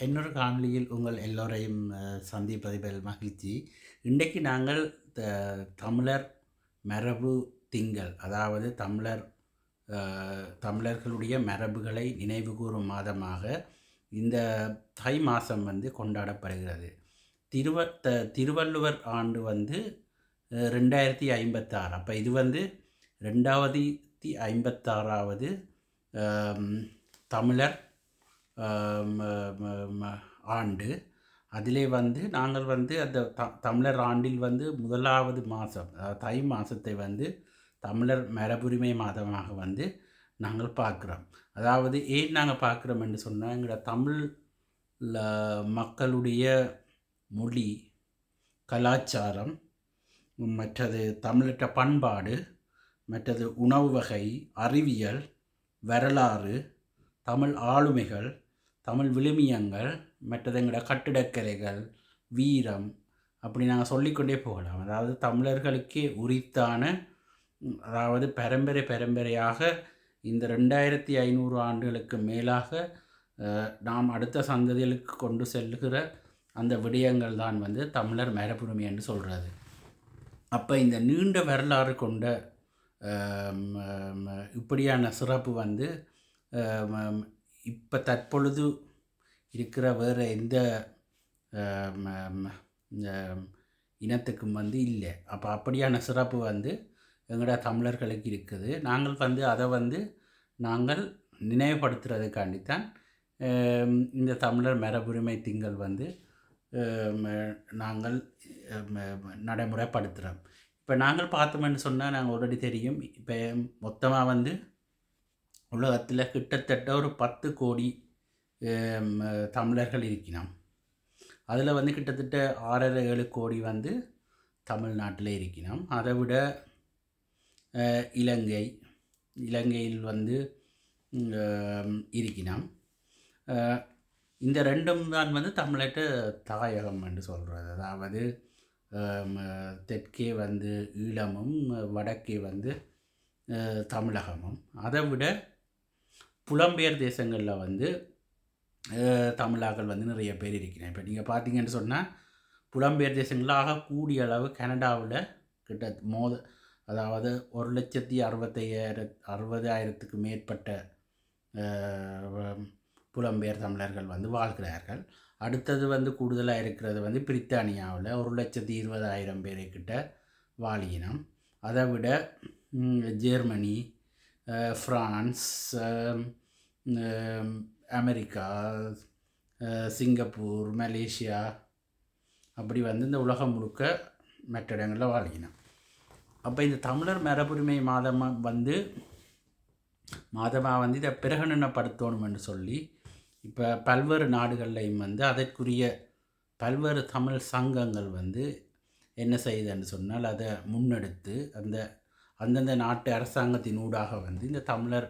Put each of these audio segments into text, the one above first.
இன்னொரு காணொலியில் உங்கள் எல்லோரையும் அஹ், சந்திப்பதில் மகிழ்ச்சி. இன்றைக்கு நாங்கள் த- தமிழர் மரபு திங்கள் அதாவது தமிழர் தமிழர்களுடைய மரபுகளை நினைவுகூரும் மாதமாக இந்த தை மாதம் வந்து கொண்டாடப்படுகிறது. திருவ த திருவள்ளுவர் ஆண்டு வந்து ரெண்டாயிரத்தி ஐம்பத்தாறு. அப்போ இது வந்து ரெண்டாவது ஐம்பத்தாறாவது தமிழர் ஆண்டு. அதிலே வந்து நாங்கள் வந்து அந்த த தமிழர் ஆண்டில் வந்து முதலாவது மாதம் அதாவது தை மாதத்தை வந்து தமிழர் மரபுரிமை மாதமாக வந்து நாங்கள் பார்க்குறோம். அதாவது ஏன் நாங்கள் பார்க்குறோம் என்று சொன்னால் எங்களோட தமிழ் மக்களுடைய மொழி கலாச்சாரம் மற்றது தமிழற்ற பண்பாடு மற்றது உணவு வகை அறிவியல் வரலாறு தமிழ் ஆளுமைகள் தமிழ் விழுமியங்கள் மற்றது எங்களோட கட்டிடக்கலைகள் வீரம் அப்படி நாங்கள் சொல்லிக்கொண்டே போகலாம். அதாவது தமிழர்களுக்கே உரித்தான அதாவது பரம்பரை பரம்பரையாக இந்த ரெண்டாயிரத்தி ஐநூறு ஆண்டுகளுக்கு மேலாக நாம் அடுத்த சந்ததிகளுக்கு கொண்டு செல்லுகிற அந்த விடயங்கள் தான் வந்து தமிழர் மரபுரிமை என்று சொல்கிறது அப்போ இந்த நீண்ட வரலாறு கொண்ட இப்படியான சிறப்பு வந்து இப்போ தற்பொழுது இருக்கிற வேறு எந்த இனத்துக்கும் வந்து இல்லை. அப்போ அப்படியான சிறப்பு வந்து எங்களோட தமிழர்களுக்கு இருக்குது. நாங்கள் வந்து அதை வந்து நாங்கள் நினைவுபடுத்துறதுக்காண்டித்தான் தான் இந்த தமிழர் மரபுரிமை திங்கள் வந்து நாங்கள் நடைமுறைப்படுத்துகிறோம் இப்போ நாங்கள் பார்த்தோம்னு சொன்னால் நாங்கள் ஆல்ரெடி தெரியும். இப்போ மொத்தமாக வந்து உலகத்தில் கிட்டத்தட்ட ஒரு பத்து கோடி தமிழர்கள் இருக்கிறோம். அதில் வந்து கிட்டத்தட்ட ஆறரை ஏழு கோடி வந்து தமிழ்நாட்டில் இருக்கிறோம். அதை விட இலங்கை இலங்கையில் வந்து ஆம், இருக்கிறோம். இந்த ரெண்டும் தான் வந்து தமிழற்ற தாயகம் என்று சொல்கிறது அதாவது தெற்கே வந்து ஈழமும் வடக்கே வந்து தமிழகமும். அதை விட புலம்பெயர் தேசங்களில் வந்து தமிழாக்கள் வந்து நிறைய பேர் இருக்கிறேன் இப்போ நீங்கள் பார்த்தீங்கன்னு சொன்னால் புலம்பெயர் தேசங்களில் ஆக கூடிய அளவு கனடாவில் கிட்ட மோத அதாவது ஒரு லட்சத்தி அறுபத்தையாயிர அறுபதாயிரத்துக்கு மேற்பட்ட புலம்பெயர் தமிழர்கள் வந்து வாழ்கிறார்கள். அடுத்தது வந்து கூடுதலாக இருக்கிறது வந்து பிரித்தானியாவில் ஒரு லட்சத்தி இருபதாயிரம் பேரை கிட்ட வாழியினம். அதை விட Germany France America Singapore Malaysia அப்படி வந்து இந்த உலகம் முழுக்க மற்ற இடங்களில் வாழ்கினான் அப்போ இந்த தமிழர் மரபுரிமை மாதமாக வந்து மாதமாக வந்து இதை பிரகடனப்படுத்தணும்னு சொல்லி இப்போ பல்வேறு நாடுகள்லையும் வந்து அதற்குரிய பல்வேறு தமிழ் சங்கங்கள் வந்து என்ன செய்யுதுன்னு சொன்னால் அதை முன்னெடுத்து அந்த அந்தந்த நாட்டு அரசாங்கத்தின் ஊடாக வந்து இந்த தமிழர்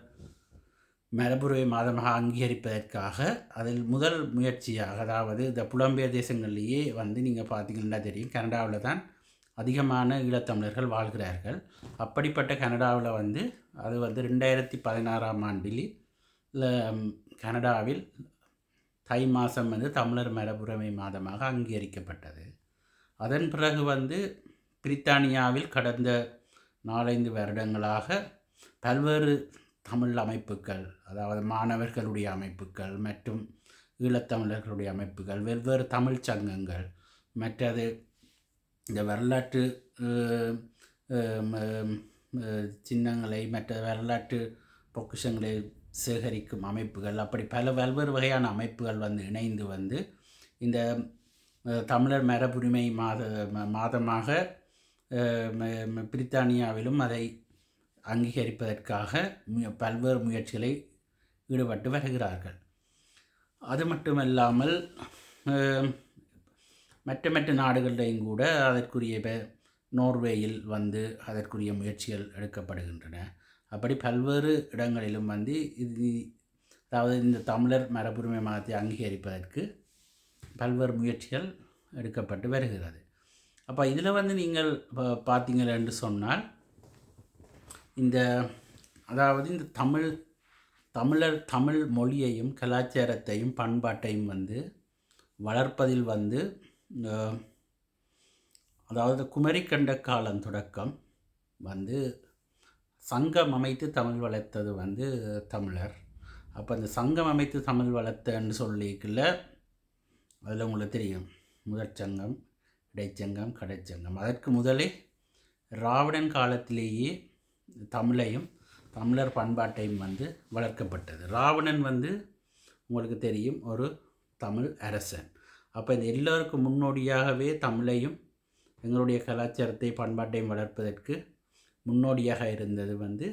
மரபுரிமை மாதமாக அங்கீகரிப்பதற்காக அதில் முதல் முயற்சியாக அதாவது இந்த புலம்பெயர் தேசங்கள்லேயே வந்து நீங்கள் பார்த்தீங்கன்னா தெரியும் கனடாவில் தான் அதிகமான ஈழத்தமிழர்கள் வாழ்கிறார்கள். அப்படிப்பட்ட கனடாவில் வந்து அது வந்து ரெண்டாயிரத்தி பதினாறாம் ஆண்டில் கனடாவில் தை மாதம் வந்து தமிழர் மரபுரிமை மாதமாக அங்கீகரிக்கப்பட்டது. அதன் பிறகு வந்து பிரித்தானியாவில் கடந்த நாலைந்து வருடங்களாக பல்வேறு தமிழ் அமைப்புகள் அதாவது மாணவர்களுடைய அமைப்புகள் மற்றும் ஈழத்தமிழர்களுடைய அமைப்புகள் வெவ்வேறு தமிழ்ச் சங்கங்கள் மற்றது இந்த வரலாற்று சின்னங்களை மற்ற வரலாற்று பொக்கிஷங்களை சேகரிக்கும் அமைப்புகள் அப்படி பல பல்வேறு வகையான அமைப்புகள் வந்து இணைந்து வந்து இந்த தமிழர் மரபுரிமை மாத மாதமாக பிரித்தானியாவிலும் அதை அங்கீகரிப்பதற்காக பல்வேறு முயற்சிகளை ஈடுபட்டு வருகிறார்கள். அது மட்டுமல்லாமல் மற்ற மற்ற நாடுகளிலையும் கூட அதற்குரிய நோர்வேயில் வந்து அதற்குரிய முயற்சிகள் எடுக்கப்படுகின்றன. அப்படி பல்வேறு இடங்களிலும் வந்து இது அதாவது இந்த தமிழர் மரபுரிமை மாதத்தை அங்கீகரிப்பதற்கு பல்வேறு முயற்சிகள் எடுக்கப்பட்டு வருகிறது. அப்போ இதில் வந்து நீங்கள் இப்போ பார்த்தீங்கள் என்று சொன்னால் இந்த அதாவது இந்த தமிழ் தமிழர் தமிழ் மொழியையும் கலாச்சாரத்தையும் பண்பாட்டையும் வந்து வளர்ப்பதில் வந்து அதாவது குமரிக்கண்ட காலம் தொடக்கம் வந்து சங்கம் அமைத்து தமிழ் வளர்த்தது வந்து தமிழர். அப்போ அந்த சங்கம் அமைத்து தமிழ் வளர்த்தன்னு சொல்லிக்கல அதில் உங்களுக்கு தெரியும் முதற் சங்கம். இடைச்சங்கம் கடைச்சங்கம். அதற்கு முதலே ராவணன் காலத்திலேயே தமிழையும் தமிழர் பண்பாட்டையும் வந்து வளர்க்கப்பட்டது. ராவணன் வந்து உங்களுக்கு தெரியும் ஒரு தமிழ் அரசன். அப்போ இது எல்லோருக்கும் முன்னோடியாகவே தமிழையும் எங்களுடைய கலாச்சாரத்தை பண்பாட்டையும் வளர்ப்பதற்கு முன்னோடியாக இருந்தது வந்து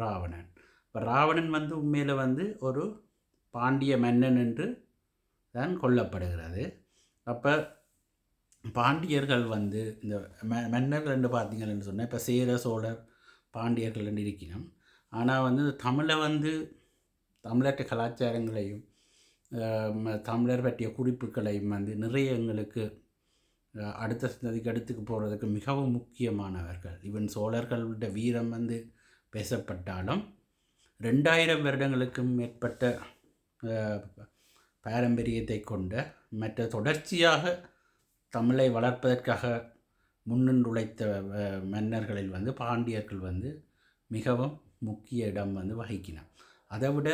ராவணன். இப்போ ராவணன் வந்து உண்மையில் வந்து ஒரு பாண்டிய மன்னன் என்று தான் கொல்லப்படுகிறது. அப்போ பாண்டியர்கள் வந்து இந்த ம மன்னர்கள் ரெண்டு பார்த்தீங்கன்னு சொன்னால் இப்போ சேர சோழர் பாண்டியர்கள் ரெண்டு இருக்கணும் ஆனால் வந்து தமிழை வந்து தமிழற்ற கலாச்சாரங்களையும் ம- தமிழர் பற்றிய குறிப்புகளையும் வந்து நிறைய எங்களுக்கு அடுத்த சந்ததிக்கு அடுத்துக்கு போகிறதுக்கு மிகவும் முக்கியமானவர்கள். ஈவன் சோழர்களுடைய வீரம் வந்து பேசப்பட்டாலும் ரெண்டாயிரம் வருடங்களுக்கும் மேற்பட்ட பாரம்பரியத்தை கொண்ட மற்ற தொடர்ச்சியாக தமிழை வளர்ப்பதற்காக முன்னின்றுழைத்த மன்னர்களில் வந்து பாண்டியர்கள் வந்து மிகவும் முக்கிய இடம் வந்து வகிக்கினார் அதை விட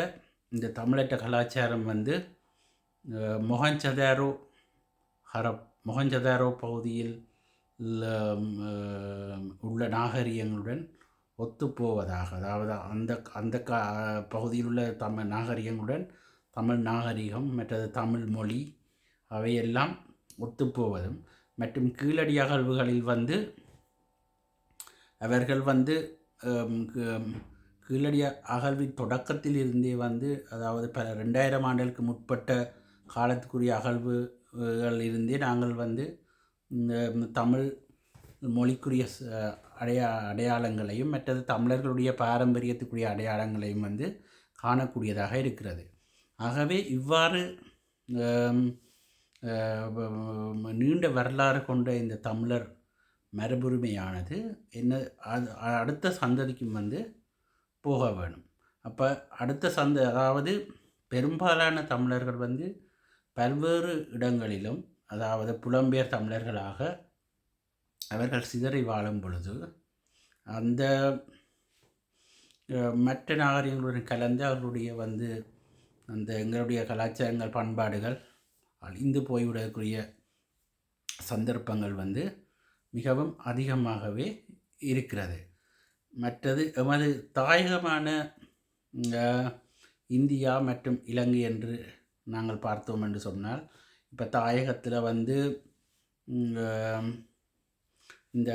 இந்த தமிழற்ற கலாச்சாரம் வந்து அஹ், மொஹஞ்சதாரோ ஹரப் மொஹஞ்சதாரோ பகுதியில் உள்ள, உள்ள நாகரிகங்களுடன் ஒத்துப்போவதாக அதாவது அந்த அந்த கா பகுதியில் உள்ள தமிழ் நாகரிகங்களுடன் தமிழ் நாகரிகம் மற்றது தமிழ் மொழி அவையெல்லாம் ஒத்துப்போவதும் மற்றும் கீழடி அகழ்வுகளில் வந்து அவர்கள் வந்து ஹம், கீழடி அகழ்வின் தொடக்கத்தில் இருந்தே வந்து அதாவது பல ரெண்டாயிரம் ஆண்டுகளுக்கு முற்பட்ட காலத்துக்குரிய அகழ்வுகள் இருந்தே நாங்கள் வந்து இந்த தமிழ் மொழிக்குரிய அடையா அடையாளங்களையும் மற்றது தமிழர்களுடைய பாரம்பரியத்துக்குரிய அடையாளங்களையும் வந்து காணக்கூடியதாக இருக்கிறது. ஆகவே இவ்வாறு நீண்ட வரலாறு கொண்ட இந்த தமிழர் மரபுரிமையானது என்ன அது அடுத்த சந்ததிக்கும் வந்து போக வேணும். அப்போ அடுத்த சந்த அதாவது பெரும்பாலான தமிழர்கள் வந்து பல்வேறு இடங்களிலும் அதாவது புலம்பெயர் தமிழர்களாக அவர்கள் சிதறி வாழும் பொழுது அந்த மற்ற நாகரிகங்களுடன் கலந்து அவர்களுடைய வந்து அந்த எங்களுடைய கலாச்சாரங்கள் பண்பாடுகள் அழிந்து போய்விடக்கூடிய சந்தர்ப்பங்கள் வந்து மிகவும் அதிகமாகவே இருக்கிறது. மற்றது எமது தாயகமான இந்தியா மற்றும் இலங்கை என்று நாங்கள் பார்த்தோம் என்று சொன்னால் இப்போ தாயகத்தில் வந்து இந்த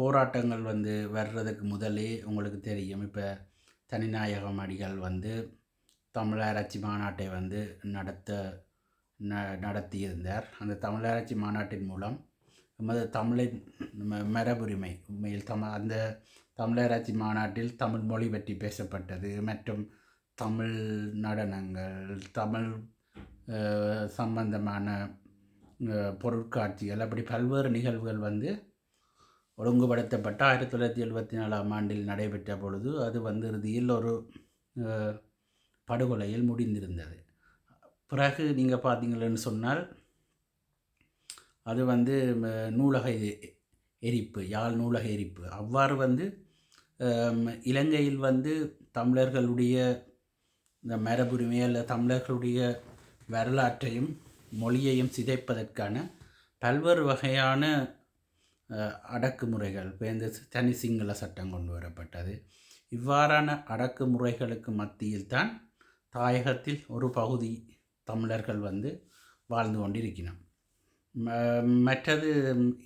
போராட்டங்கள் வந்து வர்றதுக்கு முதலே உங்களுக்கு தெரியும். இப்போ தனிநாயகம் அடிகள் வந்து தமிழரட்சி மாநாட்டை வந்து நடத்த ந நடத்தியிருந்தார். அந்த தமிழராட்சி மாநாட்டின் மூலம் நமது தமிழின் ம- மரபுரிமை உண்மையில் தம அந்த தமிழராட்சி மாநாட்டில் தமிழ் மொழி பற்றி பேசப்பட்டது. மற்றும் தமிழ் நடனங்கள் தமிழ் சம்பந்தமான பொருட்காட்சிகள் அப்படி பல்வேறு நிகழ்வுகள் வந்து ஒழுங்குபடுத்தப்பட்ட ஆயிரத்தி தொள்ளாயிரத்தி எழுபத்தி நாலாம் ஆண்டில் நடைபெற்ற பொழுது அது வந்து இறுதியில் ஒரு படுகொலையில் முடிந்திருந்தது. பிறகு நீங்கள் பார்த்தீங்களன்னு சொன்னால் அது வந்து நூலக எரிப்பு யாழ் நூலக எரிப்பு. அவ்வாறு வந்து இலங்கையில் வந்து தமிழர்களுடைய இந்த மரபுரிமை அல்ல தமிழர்களுடைய வரலாற்றையும் மொழியையும் சிதைப்பதற்கான பல்வேறு வகையான அடக்குமுறைகள் இப்போ இந்த தனி சிங்கள சட்டம் கொண்டு வரப்பட்டது. இவ்வாறான அடக்குமுறைகளுக்கு மத்தியில் தான் தாயகத்தில் ஒரு பகுதி தமிழர்கள் வந்து வாழ்ந்து கொண்டிருக்கணும் ம- மற்றது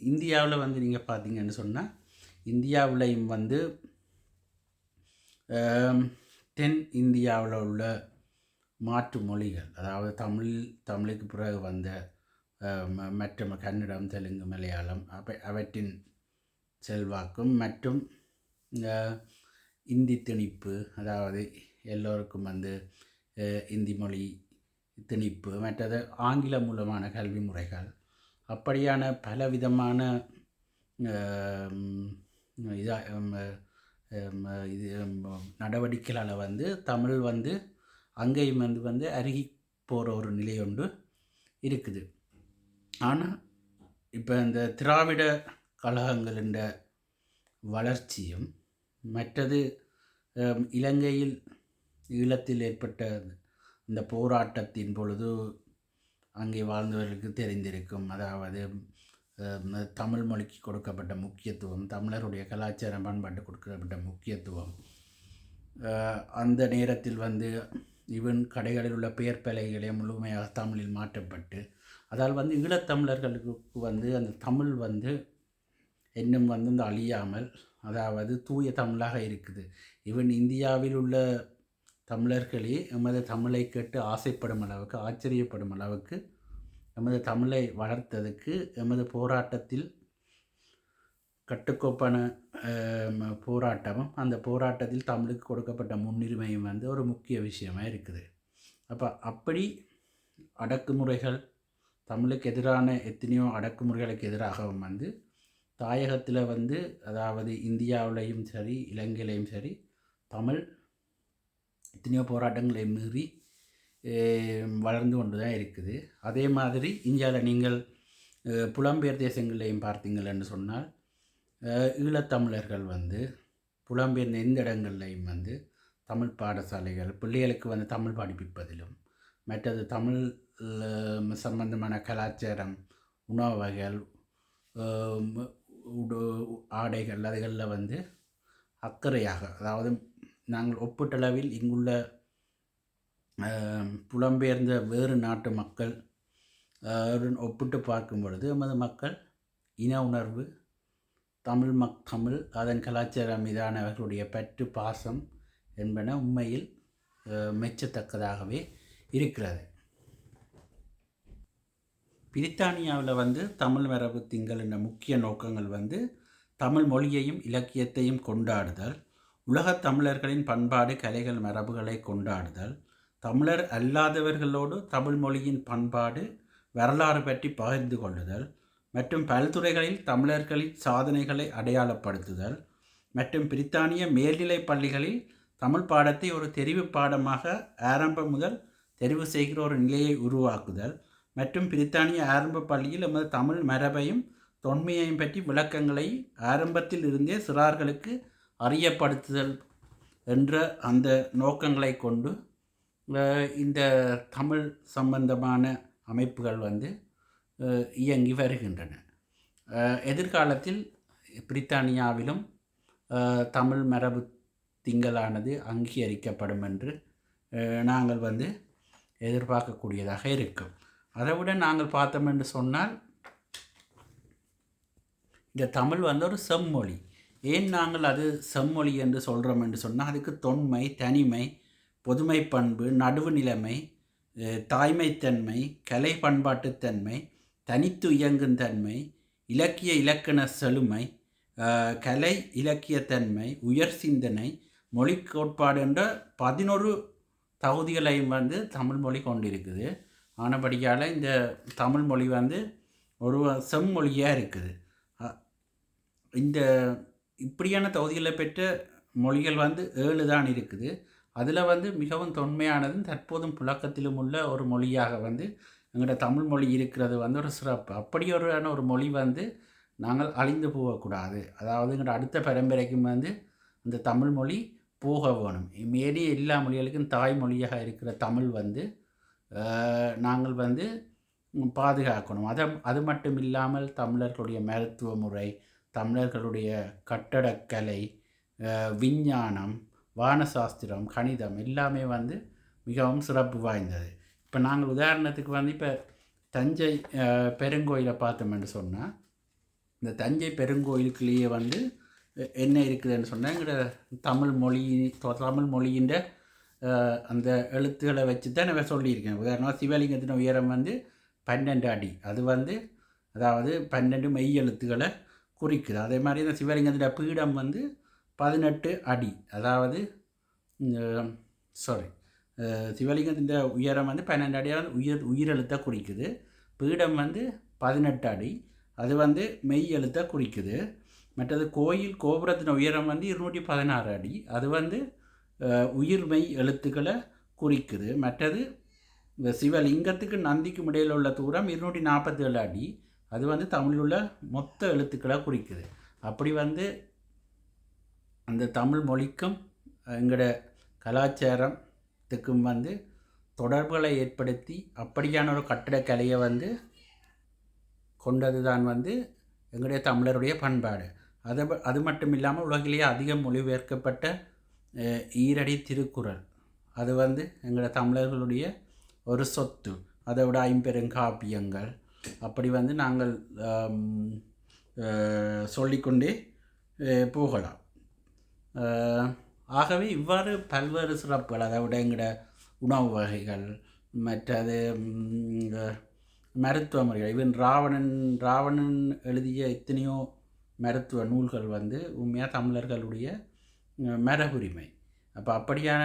இந்தியாவில் வந்து நீங்கள் பார்த்தீங்கன்னு சொன்னால் இந்தியாவிலையும் வந்து தென் இந்தியாவில் உள்ள மாற்று மொழிகள் அதாவது தமிழ் தமிழுக்கு பிறகு வந்த மற்ற கன்னடம் தெலுங்கு மலையாளம் அவை அவற்றின் செல்வாக்கும் மற்றும் இந்தி திணிப்பு அதாவது எல்லோருக்கும் வந்து இந்தி மொழி திணிப்பு மற்றது ஆங்கிலம் மூலமான கல்வி முறைகள் அப்படியான பலவிதமான விதமான இதாக இது நடவடிக்கைகளால் வந்து தமிழ் வந்து அங்கேயும் வந்து வந்து அருகி போகிற ஒரு நிலை ஒன்று இருக்குது. ஆனால் இப்போ இந்த திராவிட கழகங்களின் வளர்ச்சியும் மற்றது இலங்கையில் ஈழத்தில் ஏற்பட்ட இந்த போராட்டத்தின் பொழுது அங்கே வாழ்ந்தவர்களுக்கு தெரிந்திருக்கும். அதாவது தமிழ் மொழிக்கு கொடுக்கப்பட்ட முக்கியத்துவம் தமிழருடைய கலாச்சார பண்பாட்டு கொடுக்கப்பட்ட முக்கியத்துவம். அந்த நேரத்தில் வந்து ஈவன் கடைகளில் உள்ள பெயர் பலகைகளே முழுமையாக தமிழில் மாற்றப்பட்டு அதால் வந்து ஈழத்தமிழர்களுக்கு வந்து அந்த தமிழ் வந்து இன்னும் வந்து இந்த அழியாமல் அதாவது தூய தமிழாக இருக்குது. ஈவன் இந்தியாவில் உள்ள தமிழர்களே எமது தமிழை கேட்டு ஆசைப்படும் அளவுக்கு ஆச்சரியப்படும் அளவுக்கு எமது தமிழை வளர்த்ததுக்கு எமது போராட்டத்தில் கட்டுக்கோப்பான போராட்டமும் அந்த போராட்டத்தில் தமிழுக்கு கொடுக்கப்பட்ட முன்னுரிமையும் வந்து ஒரு முக்கிய விஷயமாக இருக்குது. அப்போ அப்படி அடக்குமுறைகள் தமிழுக்கு எதிரான எத்தனையோ அடக்குமுறைகளுக்கு எதிராகவும் வந்து தாயகத்தில் வந்து அதாவது இந்தியாவிலையும் சரி இலங்கையிலையும் சரி தமிழ் எத்தனையோ போராட்டங்களை மீறி வளர்ந்து கொண்டு தான் இருக்குது. அதே மாதிரி இந்தியாவில் நீங்கள் புலம்பெயர் தேசங்களையும் என்று சொன்னால் ஈழத்தமிழர்கள் வந்து புலம்பெயர்ந்த எந்த இடங்கள்லையும் வந்து தமிழ் பாடசாலைகள் பிள்ளைகளுக்கு வந்து தமிழ் படிப்பிப்பதிலும் மற்றது தமிழ் சம்பந்தமான கலாச்சாரம் உணவு வகைகள் உடு ஆடைகள் அதுகளில் வந்து அக்கறையாக அதாவது நாங்கள் ஒப்பீட்டளவில் இங்குள்ள புலம்பெயர்ந்த வேறு நாட்டு மக்கள் ஒப்பிட்டு பார்க்கும் பொழுது எமது மக்கள் இன உணர்வு தமிழ் மக் தமிழ் அதன் கலாச்சாரம் மீதான அவர்களுடைய பற்று பாசம் என்பன உண்மையில் மெச்சத்தக்கதாகவே இருக்கிறது. பிரித்தானியாவில் வந்து தமிழ் மரபு திங்கள் என்ற முக்கிய நோக்கங்கள் வந்து தமிழ் மொழியையும் இலக்கியத்தையும் கொண்டாடுதல் உலகத் தமிழர்களின் பண்பாடு கலைகள் மரபுகளை கொண்டாடுதல் தமிழர் அல்லாதவர்களோடு தமிழ் மொழியின் பண்பாடு வரலாறு பற்றி பகிர்ந்து கொள்ளுதல் மற்றும் பல்துறைகளில் தமிழர்களின் சாதனைகளை அடையாளப்படுத்துதல் மற்றும் பிரித்தானிய மேல்நிலைப் பள்ளிகளில் தமிழ் பாடத்தை ஒரு தெரிவு பாடமாக ஆரம்பம் முதல் தெரிவு செய்கிற ஒரு நிலையை உருவாக்குதல் மற்றும் பிரித்தானிய ஆரம்ப பள்ளியில் எமது தமிழ் மரபையும் தொன்மையையும் பற்றி விளக்கங்களை ஆரம்பத்தில் இருந்தே சிறார்களுக்கு அறியப்படுத்துதல் என்ற அந்த நோக்கங்களை கொண்டு இந்த தமிழ் சம்பந்தமான அமைப்புகள் வந்து இயங்கி வருகின்றன. எதிர்காலத்தில் பிரித்தானியாவிலும் தமிழ் மரபு திங்களானது அங்கீகரிக்கப்படும் என்று நாங்கள் வந்து எதிர்பார்க்கக்கூடியதாக இருக்கும். அதை விட நாங்கள் பார்த்தோம் என்று சொன்னால் இந்த தமிழ் வந்து ஒரு செம்மொழி. ஏன் நாங்கள் அது செம்மொழி என்று சொல்கிறோம் என்று சொன்னால் அதுக்கு தொன்மை தனிமை பொதுமை பண்பு நடுவு நிலைமை தாய்மைத்தன்மை கலை பண்பாட்டுத்தன்மை தனித்து இயங்கும் தன்மை இலக்கிய இலக்கண செழுமை கலை இலக்கியத்தன்மை உயர் சிந்தனை மொழி கோட்பாடு என்ற பதினொரு தகுதிகளையும் வந்து தமிழ் மொழி கொண்டிருக்குது. ஆனபடியால் இந்த தமிழ் மொழி வந்து ஒரு செம்மொழியாக இருக்குது. இந்த இப்படியான தகுதிகளை பெற்ற மொழிகள் வந்து ஏழு தான் இருக்குது. அதில் வந்து மிகவும் தொன்மையானதும் தற்போதும் புழக்கத்திலும் உள்ள ஒரு மொழியாக வந்து எங்களோட தமிழ் மொழி இருக்கிறது வந்து ஒரு சிறப்பு. அப்படியொருவான ஒரு மொழி வந்து நாங்கள் அழிந்து போகக்கூடாது. அதாவது எங்களோட அடுத்த பரம்பரைக்கும் வந்து இந்த தமிழ் மொழி போக வேணும். மேலே எல்லா மொழிகளுக்கும் தாய்மொழியாக இருக்கிற தமிழ் வந்து நாங்கள் வந்து பாதுகாக்கணும். அதை அது மட்டும் இல்லாமல் தமிழர்களுடைய மருத்துவ முறை தமிழர்களுடைய கட்டடக்கலை விஞ்ஞானம் வானசாஸ்திரம் கணிதம் எல்லாமே வந்து மிகவும் சிறப்பு வாய்ந்தது. இப்போ நாங்கள் உதாரணத்துக்கு வந்து இப்போ தஞ்சை பெருங்கோயிலை பார்த்தோம்னு சொன்னால் இந்த தஞ்சை பெருங்கோயிலுக்குள்ளேயே வந்து என்ன இருக்குதுன்னு சொன்னால் எங்களோட தமிழ் மொழி தமிழ் மொழியின் அந்த எழுத்துக்களை வச்சு தான் நான் சொல்லியிருக்கேன். உதாரணமாக சிவலிங்கத்தின் உயரம் வந்து பன்னெண்டு அடி. அது வந்து அதாவது பன்னெண்டு மெய் எழுத்துக்களை குறிக்குது அதே மாதிரி இந்த சிவலிங்கத்தின் பீடம் வந்து பதினெட்டு அடி. அதாவது சாரி சிவலிங்கத்தின் உயரம் வந்து பன்னெண்டு அடியாக உயிர் உயிரெழுத்தை குறிக்குது. பீடம் வந்து பதினெட்டு அடி. அது வந்து மெய் எழுத்தை குறிக்குது. மற்றது கோயில் கோபுரத்தின் உயரம் வந்து இருநூற்றி பதினாறு அடி. அது வந்து உயிர் மெய் எழுத்துக்களை குறிக்குது. மற்றது சிவலிங்கத்துக்கு நந்திக்கும் இடையில் உள்ள தூரம் இருநூற்றி நாற்பத்தேழு அடி. அது வந்து தமிழில் உள்ள மொத்த எழுத்துக்களை குறிக்குது. அப்படி வந்து அந்த தமிழ் மொழிக்கும் எங்களோட கலாச்சாரத்துக்கும் வந்து தொடர்புகளை ஏற்படுத்தி அப்படியான ஒரு கட்டடக்கலையை வந்து கொண்டது தான் வந்து எங்களுடைய தமிழருடைய பண்பாடு. அது அது மட்டும் இல்லாமல் உலகிலேயே அதிகம் மொழிபெயர்க்கப்பட்ட ஈரடி திருக்குறள். அது வந்து எங்களோட தமிழர்களுடைய ஒரு சொத்து. அதை விட ஐம்பெருங்காப்பியங்கள் அப்படி வந்து நாங்கள் சொல்லிக்கொண்டே போகலாம். ஆகவே இவ்வாறு பல்வேறு சிறப்புகள் அதை விட எங்களோட உணவு வகைகள் மற்றது மருத்துவ முறைகள் இவன் ராவணன் ராவணன் எழுதிய எத்தனையோ மருத்துவ நூல்கள் வந்து உண்மையாக தமிழர்களுடைய மரபுரிமை. அப்போ அப்படியான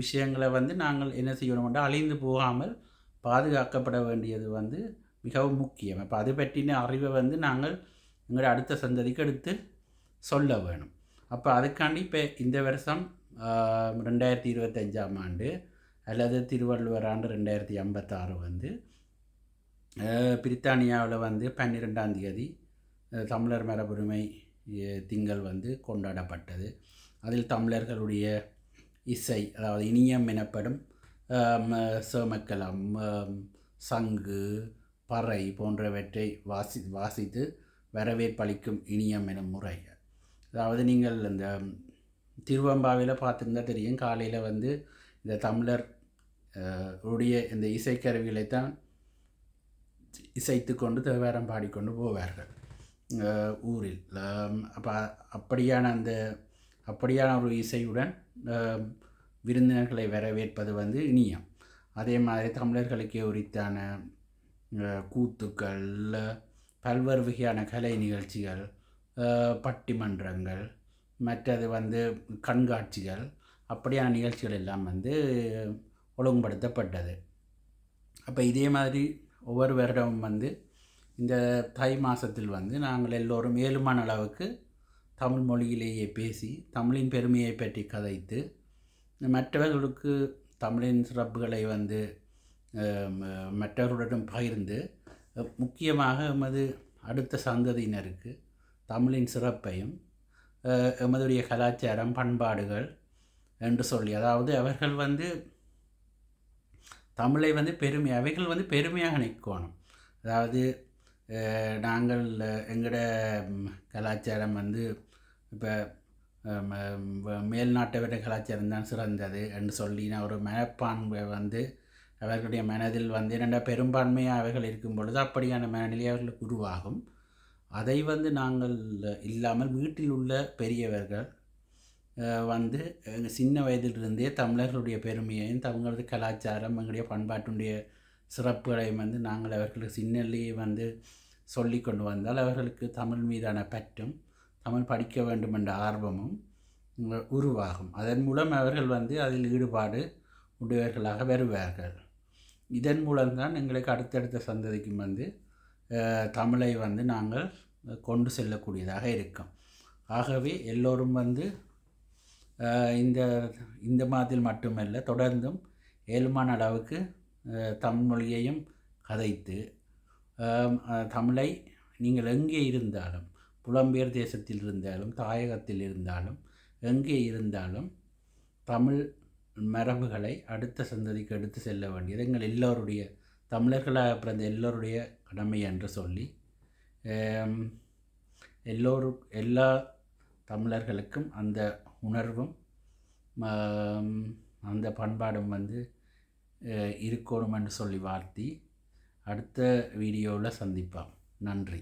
விஷயங்களை வந்து நாங்கள் என்ன செய்யணும்னா அழிந்து போகாமல் பாதுகாக்கப்பட வேண்டியது வந்து மிகவும் முக்கியம். அப்போ அது பற்றின அறிவை வந்து நாங்கள் எங்களோட அடுத்த சந்ததிக்கு எடுத்து சொல்ல வேணும். அப்போ அதுக்காண்டி இப்போ இந்த வருஷம் ரெண்டாயிரத்தி இருபத்தஞ்சாம் ஆண்டு அல்லது திருவள்ளுவர் ஆண்டு ரெண்டாயிரத்தி ஐம்பத்தாறு வந்து பிரித்தானியாவில் வந்து பன்னிரெண்டாம் தேதி தமிழர் மரபுரிமை திங்கள் வந்து கொண்டாடப்பட்டது. அதில் தமிழர்களுடைய இசை அதாவது இனியம் எனப்படும் ஆம், சேமக்கலம் சங்கு பறை போன்றவற்றை வாசி வாசித்து வரவேற்பளிக்கும் இனியம் எனும் முறை. அதாவது நீங்கள் இந்த திருவம்பாவில் பார்த்துருந்தா தெரியும். காலையில் வந்து இந்த தமிழர் உடைய இந்த இசைக்கருவிகளைத்தான் இசைத்து கொண்டு தேவாரம் பாடிக்கொண்டு போவார்கள். ஊரில். அப்போ அப்படியான அந்த அப்படியான ஒரு இசையுடன் விருந்தினர்களை வரவேற்பது வந்து இனியம். அதே மாதிரி தமிழர்களுக்கே உரித்தான கூத்துக்கள் பல்வேறு வகையான கலை நிகழ்ச்சிகள் பட்டிமன்றங்கள் மற்றது வந்து கண்காட்சிகள் அப்படியான நிகழ்ச்சிகள் எல்லாம் வந்து ஒழுங்குபடுத்தப்பட்டது. அப்போ இதே மாதிரி ஒவ்வொரு வருடமும் வந்து இந்த தை மாதத்தில் வந்து நாங்கள் எல்லோரும் ஏழுமான அளவுக்கு தமிழ் மொழியிலேயே பேசி தமிழின் பெருமையை பற்றி கதைத்து மற்றவர்களுக்கு தமிழின் சிறப்புகளை வந்து அஹ், ம- பகிர்ந்து முக்கியமாக எமது அடுத்த சந்ததியினருக்கு தமிழின் சிறப்பையும் எமதுடைய கலாச்சாரம் பண்பாடுகள் என்று சொல்லி அதாவது அவர்கள் வந்து தமிழை வந்து பெருமை அவைகள் வந்து பெருமையாக நிற்கணும். அதாவது நாங்கள் எங்களோட கலாச்சாரம் வந்து இப்போ மேல்நாட்டவர கலாச்சாரம் தான் சிறந்தது என்று சொல்லி நான் ஒரு மனப்பான்மை வந்து அவர்களுடைய மனதில் வந்து என்னென்ன பெரும்பான்மையாக அவைகள் இருக்கும் பொழுது அப்படியான மனநிலை அவர்களுக்கு உருவாகும். அதை வந்து நாங்கள் இல்லாமல் வீட்டில் உள்ள பெரியவர்கள் வந்து சின்ன வயதிலிருந்தே தமிழர்களுடைய பெருமையையும் தங்களது கலாச்சாரம் எங்களுடைய பண்பாட்டுடைய சிறப்புகளையும் வந்து நாங்கள் அவர்களுக்கு சின்னலேயே வந்து சொல்லி கொண்டு வந்தால் அவர்களுக்கு தமிழ் மீதான பற்றும் தமிழ் படிக்க வேண்டும் என்ற ஆர்வமும் உருவாகும். அதன் மூலம் அவர்கள் வந்து அதில் ஈடுபாடு உடையவர்களாக வருவார்கள். இதன் மூலம்தான் எங்களுக்கு அடுத்தடுத்த சந்ததிக்கும் வந்து தமிழை வந்து நாங்கள் கொண்டு செல்லக்கூடியதாக இருக்கும். ஆகவே எல்லோரும் வந்து இந்த இந்த மாதத்தில் மட்டுமல்ல தொடர்ந்தும் ஏழுமான அளவுக்கு அஹ், தமிழ் மொழியையும் கதைத்து தமிழை நீங்கள் எங்கே இருந்தாலும் புலம்பெயர் தேசத்தில் இருந்தாலும் தாயகத்தில் இருந்தாலும் எங்கே இருந்தாலும் தமிழ் மரபுகளை அடுத்த சந்ததிக்கு எடுத்து செல்ல வேண்டியது. எங்கள் எல்லோருடைய தமிழர்களாக பிறந்த எல்லோருடைய கடமை என்று சொல்லி எல்லோரும் எல்லா தமிழர்களுக்கும் அந்த உணர்வும் அந்த பண்பாடும் வந்து இருக்கணும் என்று சொல்லி வாழ்த்தி அடுத்த வீடியோவில் சந்திப்போம். நன்றி.